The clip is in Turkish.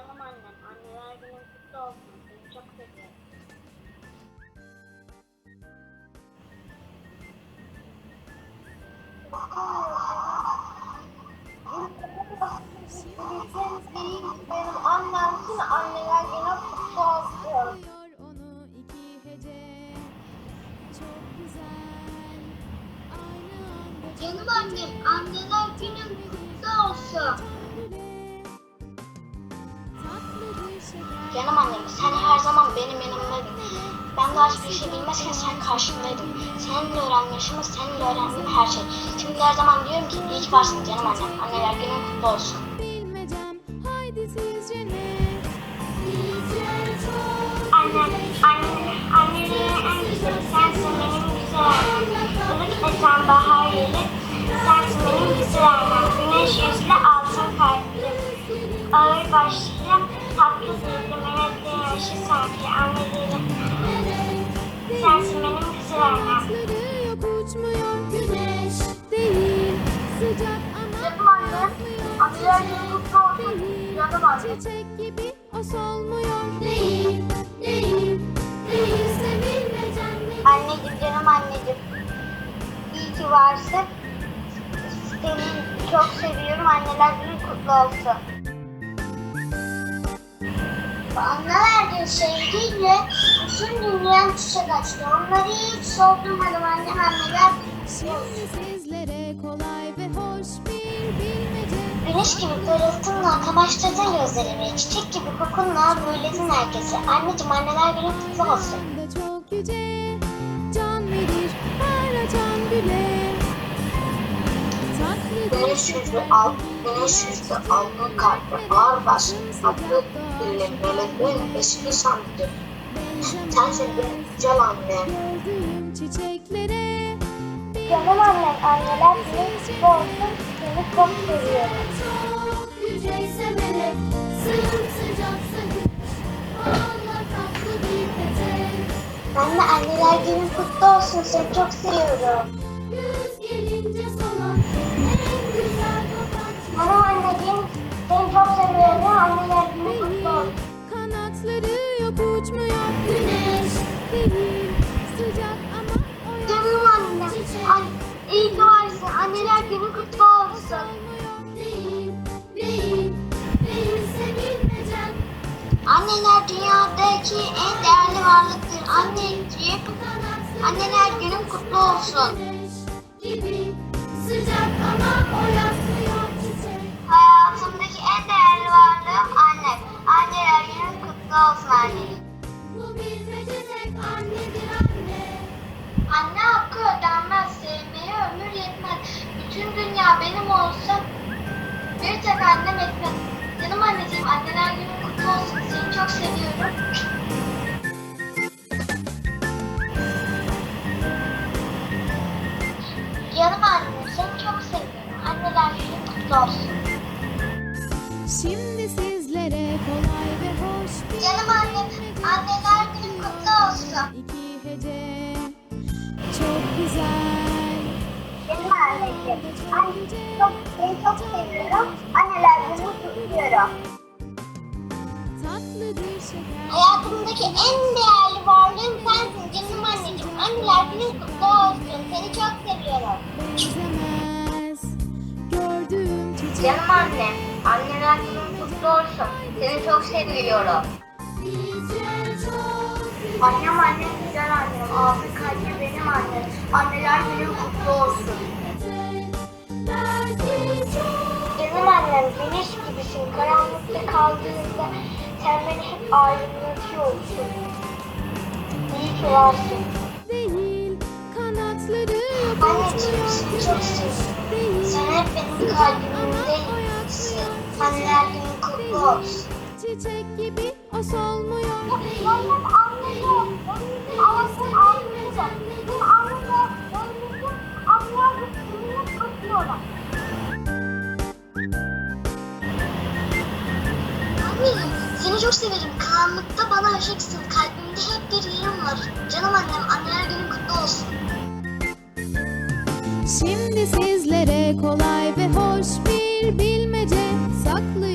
Canım annem, anneler günün kutlu olsun. Seni çok seviyorum. Benim annem için anneler günü kutlu olsun. Çalıyor onu iki hece Çok güzel Aynı anda Canım annem, anneler günün kutlu olsun. Canım annem, sen her zaman benim yanımdaydın. Ben daha hiçbir şey bilmezken sen karşımdaydın. Seninle öğrenme yaşımız, seninle öğrendiğim her şey. Şimdi her zaman diyorum ki iyi ki varsın canım annem. Anneler günün kutlu olsun. Anne, anne, annelerin en güzeli sensin benim güzel annem. Ilık esen bahar yeli, sensin benim güzel annem. Güneş yüzlü altın kalpli, ağır başlı, tatlı dilli, yaşı sanki annelerim. Sensin benim güzel annem. Uçmuyor Güneş ama? Anneciğim, canım anneciğim. İyi ki varsın. Seni çok seviyorum. Anneler günün kutlu olsun. Anneler günü sevgiyle bütün dünya çiçek açtı. Onları hiç soldurmadım annem anneler. Sizlere kolay ve hoş bir bilmece Güneş gibi pırıltınla kamaştırdın gözlerimi. Çiçek gibi kokunla büyüledin herkesi. Anneciğim anneler günün kutlu olsun. çok yüce Can verir her açan güle Tatlıdır Güneş yüzlü al, güneş yüzlü altın kalpli ağır baş, tatlı dilli meleğin eski sandı. Sensin benim güzel bir Canım annem anneler kutlu olsun. Seni çok seviyorum. de anneler günün kutlu olsun. Seni çok seviyorum. Anneler dünyadaki en değerli varlıktır. Anneciğim, anneler günün kutlu olsun. Hayatımdaki en değerli varlığım annem. Anneler günün kutlu olsun anneciğim. Anne Anne hakkı ödenmez, sevmeye ömür yetmez. Bütün dünya benim olsun, bir tek annem etmez. Canım annem, seni çok seviyorum. Anneler günün kutlu olsun. Şimdi sizlere kolay ve hoş bir Canım annem, anneler günün kutlu olsun. iki hece Çok güzel Canım anneciğim, anne, çok, seni çok seviyorum. Anneler gününü kutluyorum. Tatlıdır şeker Hayatımdaki en değerli varlığım sensin canım anneciğim. Anneler günün kutlu olsun. Seni çok Canım annem, anneler günün kutlu olsun. Seni çok seviyorum. Annem annem güzel annem. Abi kalbi benim annem. Anneler günün kutlu olsun. Canım annem güneş gibisin. Karanlıkta kaldığında sen beni hep aydınlatıyorsun. İyi ki varsın. Anneciğim seni çok seviyorum. Çiçek gibi o solmuyor annem, seni çok severim. Karanlıkta bana ışıksın. Kalbimde hep bir yerim var. Canım annem, anneler günün kutlu olsun. Şimdi sizlere kolay ve hoş bir bilmece. Saklı